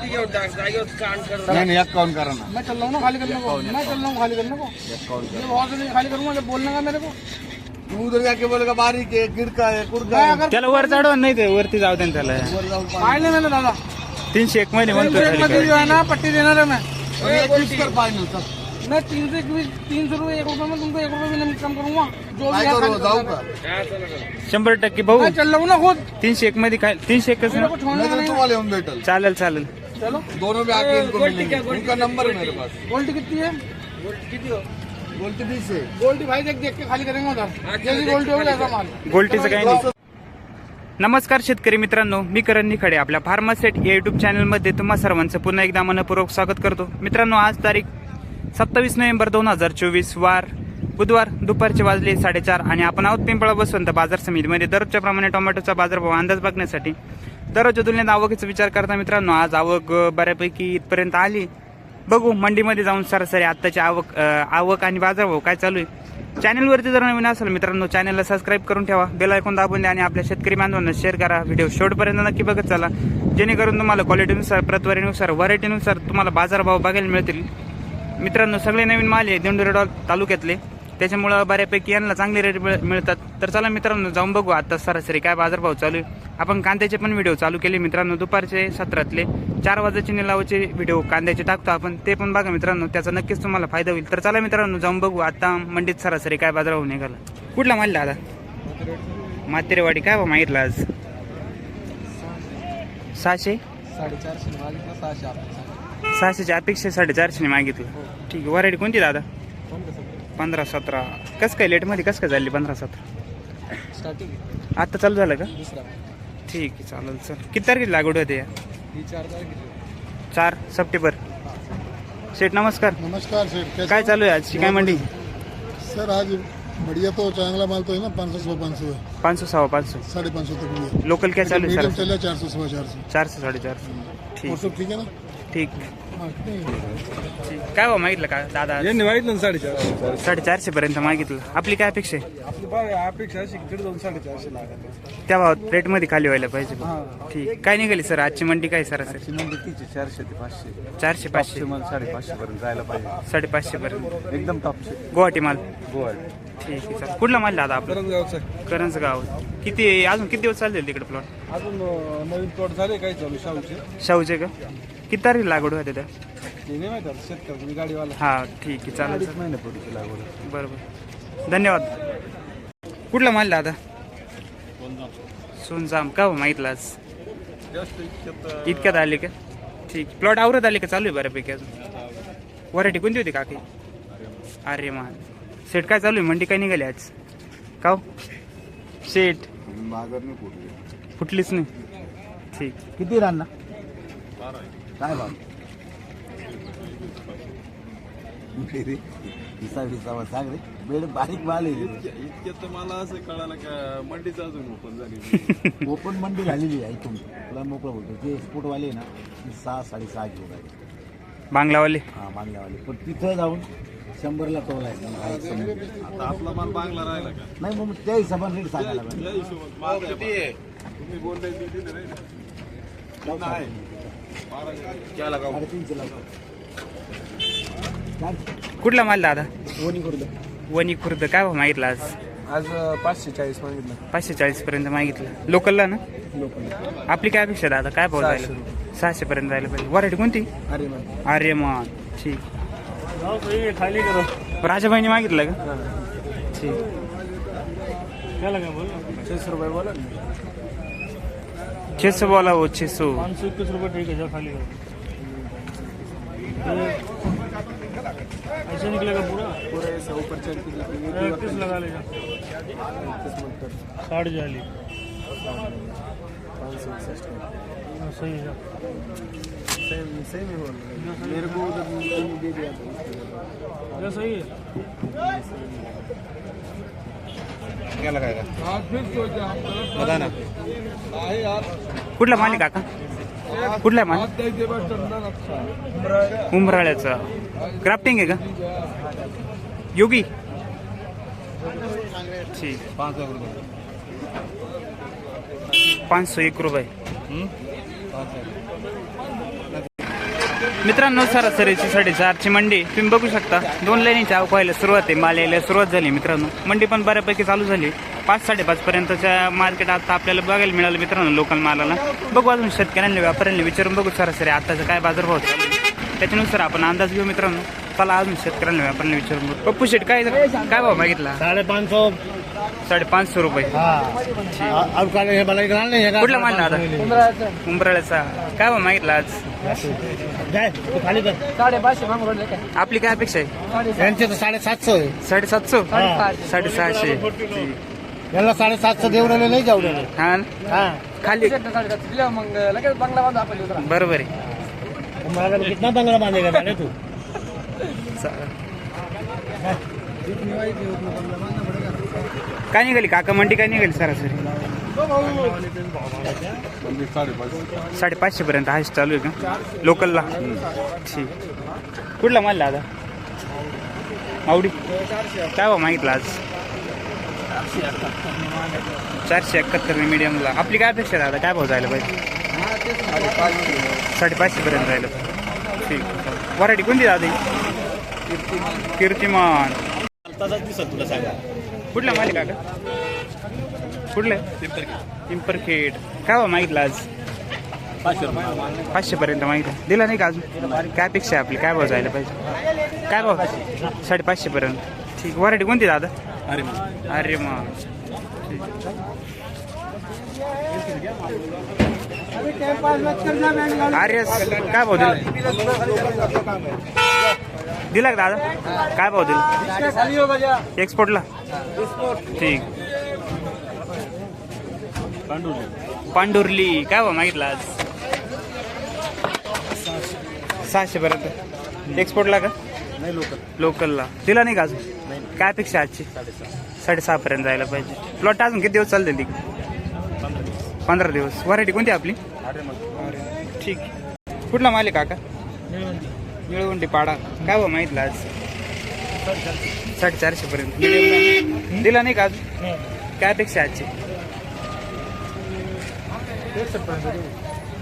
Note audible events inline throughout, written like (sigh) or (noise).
नहीं नहीं अकाउंट करा ना मैं। चल रहा हूँ ना खाली करने को। मैं चल रहा हूँ खाली करने को। अकाउंट ये बहुत से खाली करूंगा जब बोलने का मेरे को। तू उधर जाके बोलेगा बारीक है गिरका है कुर्का मैं है। अगर त्याला वर चढवा नाही ते वरती जाऊ दे ना त्याला ऊपर जाऊन पानी- फाइनल मैंने दादा। तीनशे एक मध्ये म्हणतो तीन सौ एक मध्ये जो है ना पट्टी देना है मैं। और ये किस कर फाइनल तक? मैं तीन सौ इक्कीस तीन सौ रुपये एक रुपये में तुमको एक रुपये भी नहीं कम करूंगा। जो भी काय है करू खाली जाऊ करना का है। हा, चला चला. शंभर टक्के भाऊ मैं चल रहा हूँ ना खुद। तीनशे एक मध्ये काय तीनशे एकच मेरे ना को छोड़ने मैं का तो नहीं है। तुम्हारे हम बैठल चालेल चालेल। चलो। दोनों भी आके इनको मिलेंगे। उनका नंबर है मेरे पास। गोल्टी कितनी है? किती हो? बोलते भी से गोल्टी भाई देख देख के खाली करेंगे उधर। जैसी गोल्टी होगी ऐसा माल गोल्टीचं काही नाही नमस्कार शेतकरी मित्रांनो मी करण निखडे आपल्या फार्मासेट या युट्यूब चॅनलमध्ये तुम्हा सर्वांचं पुन्हा एकदा मनपूर्वक स्वागत करतो. मित्रांनो आज तारीख सत्तावीस नोव्हेंबर दोन हजार चोवीस वार बुधवार दुपारचे वाजले साडेचार आणि आपण आहोत पिंपळा बसवंत बाजार समितीमध्ये. दररोजच्या प्रमाणे टोमॅटोचा बाजारभाव अंदाज बघण्यासाठी दररोजच्या तुलनेत आवकीचा विचार करता मित्रांनो आज आवक बऱ्यापैकी इथपर्यंत आली. बघू मंडीमध्ये जाऊन सरासरी आत्ताची आवक आवक आणि बाजारभाव काय चालू आहे. चॅनलवरती जर नवीन असेल मित्रांनो चॅनलला सबस्क्राईब करून ठेवा. बेल ऐकून दाबून द्या आणि आपल्या शेतकरी बांधवांना शेअर करा. व्हिडिओ शेवटपर्यंत नक्की बघत चला. जेणेकरून तुम्हाला क्वालिटीनुसार प्रतवारीनुसार व्हरायटीनुसार तुम्हाला बाजारभाव बघायला मिळतील. मित्रांनो सगळे नवीन माल आहे दिंडोरेडॉल तालुक्यातले. त्याच्यामुळं बऱ्यापैकी यांना चांगले रेट मिळ- मिळतात. तर चला मित्रांनो जाऊन बघू आता सरासरी काय बाजारभाव चालू आहे. आपण कांद्याचे पण व्हिडिओ चालू केले मित्रांनो दुपारचे सत्रातले. चार वाजाचे निलावाचे व्हिडिओ कांद्याचे टाकतो आपण. ते पण बघा मित्रांनो त्याचा नक्कीच तुम्हाला फायदा होईल. तर चला मित्रांनो जाऊन बघू आता मंडीत सरासरी काय बाजारभाव निघाला. कुठला माल दादा मातेरेवाडी काय भाव मागितला आज? सहाशे? साडेचारशे सहाशेच्या अपेक्षा साडेचारशेने मागितलं. ठीक आहे व्हरायटी कोणती दादा? पंधरा सतरा. कसं काय लेटमध्ये कसं काय झाली पंधरा सतरा? स्टार्टिंग आत्ता चालू झालं का? दुसरा. ठीक आहे चालेल सर किती तारखेला लागवड होते या? ही चार तारखेची. चार सप्टेंबर. शेठ नमस्कार. नमस्कार सेठ. कैसे काय चालू आहे आजची? काय मंडी? सर आज बढ़िया तो चांगला माल तो है ना पाँच सौ सवा पाँच सौ है पाचशे सहा पाचशे. साढ़े पाँच सौ तक भी है लोकल काय चालू आहे. मीडियम सर चल रहा है चार सौ सवा चार सौ चारशे साडेचारशे. और ठीक. सब ठीक है ना। ठीक. काय भाव मागितलं का दादा? यांनी मागितलं ना साडेचार. साडेचारशे पर्यंत मागितलं. आपली काय अपेक्षा आहे? आपली अपेक्षा अशी दीड दोन साडेचारशे लागत त्या भावात रेटमध्ये खाली व्हायला पाहिजे ठीक. काय निघाली सर? आजची मंडी काय सरासरी नंबर तीनशे चारशे ते पाचशे. चारशे पाचशे. मला साडेपाचशे पर्यंत जायला पाहिजे. साडेपाचशे पर्यंत. एकदम टॉपचे गुवाहाटी माल. गोवा ठीक आहे सर. कुठला माल दादा आपला? करंजगावचं. करंज गाव किती अजून किती दिवस चालतील तिकडे प्लॉट अजून अं, नवीन प्लॉट झाले काही चालू शाहूचे. शाहूचे का? किती तारीख लागवड होते त्या? ते नाही माहिती आता शेतकरी मी गाडीवाला. हा ठीक आहे चालेल सर. महिन्यापूर्वीची लागवड. बरोबर. धन्यवाद. कुठला माल दादा सोनजाम. का हो मागितलं आज? इतक्यात आले का? ठीक. प्लॉट आवरत आले का चालू आहे बऱ्यापैकी अजून? व्हरायटी कोणती होती काकी? अरे मान सेट काय चालू आहे? मंडी काय निघाली आज? का सेट. माघार नाही फुटली फुटलीच नाही. ठीक. किती रान्ना काय भाव? विसा विसा सांग रे. बेड बारीक माल आहे. इतक्यात तर मला असं कळालं का मंडीच अजून ओपन झाली ओपन मंडी झालेली आहे इथून. तुला मोकळं बोलतो. जे एक्सपोर्टवाले आहे ना ते सहा साडेसहा किलो आहे. बांगलावाले. हा बांगल्यावाले पण तिथं जाऊन शंभरला तोल आहे. मग हा एक समोर. आता आपला माल बांगला राहिला का? नाही मग त्या हिशोबाने रेट सांगायला पाहिजे. या हिशोबात. माल किती आहे? तुम्ही बोलले ते दिलं नाही ना आहे. साडेतीनशे लावतो कुठला माल दादा? वणी करू वणी खुर्द काय भाव मागितला आज? आज पाचशे चाळीस मागितलं. पाचशे चाळीस पर्यंत मागितलं. लोकलला ना? लोक आपली काय अपेक्षा दादा? काय भाव सहाशे जायला सहाशे पर्यंत जायला पाहिजे. व्हरायटी कोणती? अरे मग अरे मान ठीक खाली करू. राजाबाईने मागितलं का? ठीक. छे सौ रुपये बोला छे सौ बोला हो छे सौ पाँच सौ इक्कीस रुपये ठीक है खाली करो. ऐसे निकलेगा पूरा? पूरा चढ़ के इक्कीस लगा लेगा। साठ जाली पाँच सौ इकसठ सही है। सेम सेम ही बोल मेरे को उधर दे दिया था सही है। ना कुठला माल आहे काका कुठला माल उमराळ्याचा. क्राफ्टिंग आहे का? योगी? ठीक. पाच रुपये पाच सौ एक रुपये. पाच हजार मित्रांनो सरासरीची साडेचारची मंडी. तुम्ही बघू शकता दोन लेणीच्या व्हायला सुरुवात आहे. माल यायला सुरुवात झाली मित्रांनो. मंडी पण बऱ्यापैकी चालू झाली पाच साडेपाच पर्यंतच्या मार्केट आता आपल्याला बघायला मिळालं मित्रांनो लोकल मालाला. बघू अजून शेतकऱ्यांनी व्यापाऱ्यांनी विचारून बघू सरासरी आताचा काय बाजारभाव चालू त्याच्यानुसार आपण अंदाज घेऊ मित्रांनो. चला अजून शेतकऱ्यांना व्यापाऱ्यांना विचारून पप्पू शेट काय काय भाव मागितला? साढ़े पाँच सौ रुपये. हाँ. हे इकरा नहीं है कुठला माल दादा? उंबराळ्याचा. काय भाव मागितला आज? आपली काय अपेक्षा आहे? साडेसातशे आहे. साडेसातशे? साडेसहाशे. साडेसहाशे. याला साडेसातशे देऊ राहिले नाही जाऊ राहिले. हा खाली. साडेसात दिल्या मग लगेच बंगला बांधा आपण उतरा बरोबर आहे. मारा कितना बंगला बांधेगा जाने तू? काय निघाली? काका मंडी काय निघाली सरासरी? साडेपाचशे पर्यंत हायस्ट चालू आहे का? लोकलला? ठीक. कुठला माल आता आवडी. काय बा मागितलं आज? चारशे एकाहत्तर मीडियमला आपली काय अपेक्षा आहे दादा? काय भाव जायला पाहिजे? साडेपाचशे पर्यंत जायला पाहिजे ठीक. वरायटी कोणती दादा? कीर्तिमान. दिसत तुला सांगा. कुठला मालिक काका कुठलं? पिंपरखेड. काय भाव मागितला आज? पाचशे पर्यंत मागितलं. दिला नाही का अजून? काय अपेक्षा आहे आपली? काय भाव जायला पाहिजे? काय भाव? साडेपाचशे पर्यंत. ठीक. वरायटी कोणती दादा? अरे अरे मग अरे काय भाव दिला दिला का दादा? काय भाव दिला? एक्सपोर्टला ठीक. पांडुर्ली. काय भाव मागितला आज? सहाशे पर्यंत. एक्सपोर्टला का? नाही लोक लोकलला दिला नाही का अजून? काय अपेक्षा आजची? साडेसहा पर्यंत जायला पाहिजे. प्लॉट अजून किती दिवस चालते ती? पंधरा दिवस. व्हरायटी कोणती आपली? ठीक. कुठला माल आहे काका? निळवंडी पाडा. काय भाव मागितला आज? साडेचारशे पर्यंत. दिला नाही का अजून? काय अपेक्षा आजची?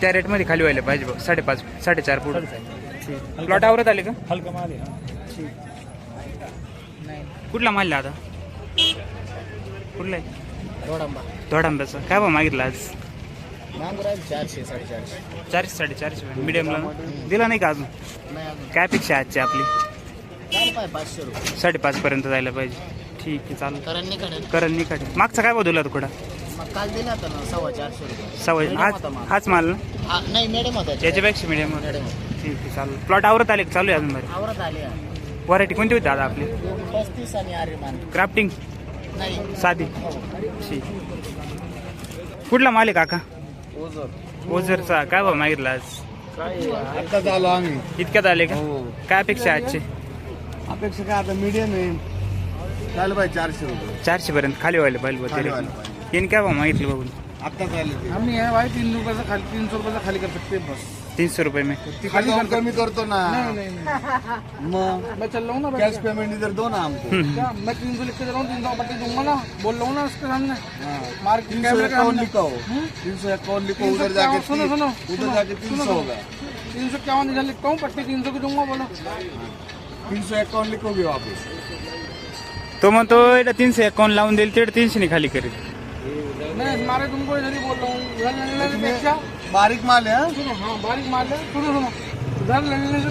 त्या रेटमध्ये खाली व्हायला पाहिजे बघ साडेपाच साडेचार पुढे. प्लॉट आवरत आले का? हलका माल आहे. कुठला माल आता? कुठला आहे? दोडांब्याचा. काय भाव मागितला आज? चारशे साडेचारशे. चारशे साडेचारशे मिडियमला दिला नाही का अजून? काय अपेक्षा आहे आजची आपली? पाचशे रुपये. साडेपाच पर्यंत जायला पाहिजे. ठीक आहे चालेल. करण निकाडे मागचा काय बदलला थोडा मग काल दिला होता ना सव्वा चारशे रुपये. सवय Medium हाच होता माल. हाच माल ना? हा, नाही मॅडम होता. याच्यापेक्षा मिडियम ठीक आहे चालेल. प्लॉट आवरत आले का? चालू आहे अजून बरे. आवरत आले व्हरायटी कोणती होती दादा आपली? पस्तीस आणि आर्यमान. क्राफ्टिंग नाही. साधी. ठीक. कुठला माल आहे काका ओझरचा. काय भाव मागितला आज? आता झालो आम्ही. इतक्यात आले का? हो. काय अपेक्षा आहे आजचे? अपेक्षा काय आता मीडियम आहे. चालू पाहिजे चारशे रुपये. चारशे पर्यंत खाली व्हायला पाहिजे खाली तरी व्हायला पाहिजे. यांनी काय भाव मागितलं बघून? आता चालले ते. हम ये भाई तीन रुपये से खाली तीन सौ रुपये से खाली कर सकते हैं बस तीनशे रुपये में खाली कमी करतो ना नहीं नहीं मग मैं चल रहा हूँ ना कॅश पेमेंट इधर दो ना हमको क्या मैं तीन सौ लिख के दे रहा हूँ तीन सौ पट्टी दूँगा ना बोल रहा हूँ ना उसके सामने तीन सौ कैमरे के इक्यावन लिखो हम्म? तीन सौ इक्यावन लिखो 351 उधर जाके सुनो, सुनो, उधर जाके तीन सौ। होगा तीन सौ इक्यावन इधर लिखता हूँ पट्टी तीन सौ की दूँगा बोलो तीन सौ इक्यावन लिखोगे वापस तो म्हणतो इथं तीनशे अकाउंट लावून देईल तिकडे तीनशे खाली करेल मैं मारे तुमको इधर ही बोल रहा हूँ से बारीक माल है हाँ? सुनो हाँ बारीक मार ले सुनो सुनो। इधर लड़ने से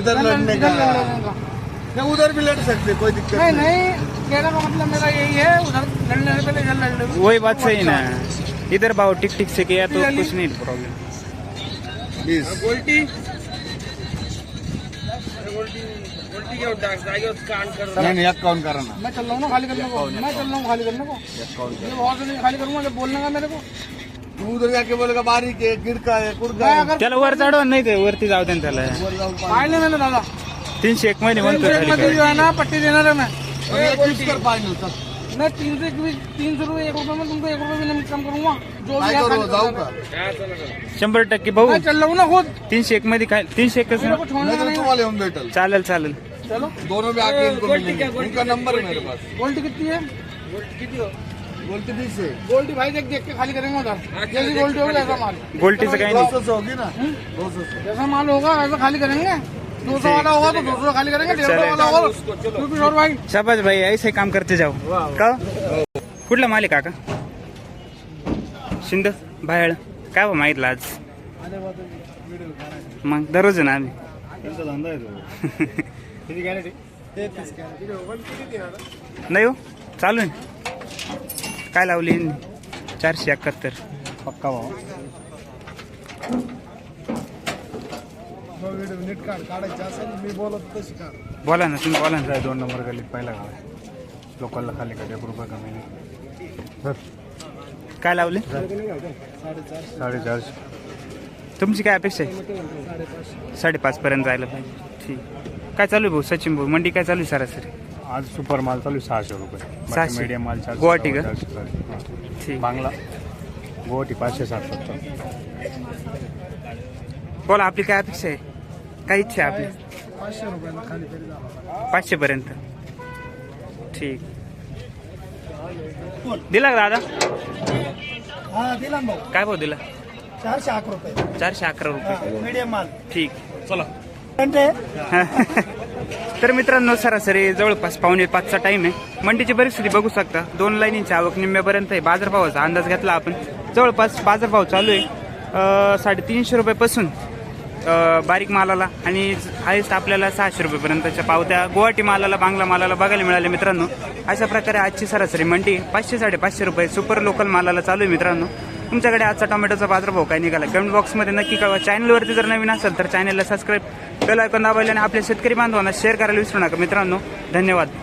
इधर लड़ने का। लड़ने का। नहीं उधर भी लड़ सकते कोई दिक्कत नहीं नहीं। कहने का मतलब मेरा यही है उधर लड़ने से पहले इधर लड़ वही बात सही ना। इधर भाव टिक टिक से किया तो कुछ नहीं प्रॉब्लेम प्लीज़ गोल्टी गोल्टी गोल्टी घेऊन टाक जागेवर कांड कर नहीं नहीं अकाउंट करा मैं चल रहा हूँ ना खाली करने को। मैं चल रहा हूँ खाली करने को। खाली करूँगा जब बोलने का मेरे को। तू उधर जाके बोलेगा बारीक है गिरका है कुड़का है त्याला वर चढवा नाही ते वरती जाऊ दे ना त्याला. वर जाऊन. पाहिले मैंने दादा तीनशे एक महिने म्हणतो एक खाली जो. है ना पट्टी देना है मैं और ये फिक्स कर फाइनल चल मैं तीन सौ एक भी तीन सौ रुपये एक रुपये में तुमको एक रुपये भी नहीं कम करूंगा जो भी काय करू खाली जाऊ करना का? चला चला शंभर टक्के भाऊ. मैं चल ना खुद. तीनशे एक मध्ये काय तीनशे एक को नहीं का नहीं। तुम्हाला येऊन भेटल. चालेल चालेल. चलो. दोनों आके इनको मिलेंगे उनका नंबर है मेरे पास. क्वालिटी कितनी गोल्टी किती हो? गोल्टी बीस है भाई देख देख के खाली करेंगे उधर। जैसी गोल्डी होगी ऐसा माल। गोल्टीचं काही दो नाही। सौ से होगी ना? दो सौ से जैसा माल होगा वैसा खाली करेंगे। दो सौ वाला होगा तो दो सौ खाली करेंगे डेढ़ सौ वाला होगा। और भाई। शाबाज भाई ऐसे काम करते जाऊ का कुठला माल आहे काका? शिंद बाहेर। काय बा मागितलं आज? मग दररोज ना आम्ही. (laughs) नाही हो चालू आहे. काय लावली? चारशे एकाहत्तर. पक्का काढ बोला ना तुम्ही बोला ना. दोन नंबर गल्लीत पहिला गाव लोकलला खाली का एक रुपये कमी नाही. काय लावले? साडेचारशे. तुमची काय अपेक्षा आहे? साडेपाच पर्यंत जायला पाहिजे. ठीक. काय चालू आहे भाऊ? सचिन भाऊ मंडी काय चालू आहे सरासरी? आज सुपर माल चालू आहे सहाशे रुपये. सहाशे? मीडियम माल चारशे गुवाहाटी का? चारशे. ठीक. बांगला. गुवाहाटी पाचशे साठ सत्तर बोला आपली काय अपेक्षा आहे? काय इच्छा आहे आपली? पाचशे रुपयाला खाली तरी झाला पाचशे पर्यंत ठीक. दिला का दादा? हा दिला ना भाऊ. काय भाऊ दिला? चारशे अकरा रुपये. चारशे अकरा रुपये. मीडियम माल. ठीक. चला (laughs) तर मित्रांनो सरासरी जवळपास पावणे पाचचा टाइम आहे. मंडीची परिस्थिती बघू शकता. दोन लाईनींची आवक निम्म्यापर्यंत आहे. बाजारभावाचा अंदाज घेतला आपण. जवळपास बाजारभाव चालू आहे. साडेतीनशे रुपयापासून बारीक मालाला आणि हायस्ट आपल्याला सहाशे रुपयेपर्यंतच्या पावत्या गुवाहाटी मालाला बांगला मालाला बघायला मिळाले मित्रांनो. अशा प्रकारे आजची सरासरी मंडी पाचशे साडेपाचशे रुपये सुपर लोकल मालाला चालू आहे मित्रांनो. तुमच्याकडे आजचा टोमॅटोचा बाजारभाव काय निघाला? कमेंट बॉक्समध्ये नक्की कळवा. चॅनलवरती जर नवीन असेल तर चॅनलला सबस्क्राईब बेल ऐकून दाबायला आणि आपल्या शेतकरी बांधवांना शेअर करायला विसरू नका. मित्रांनो धन्यवाद.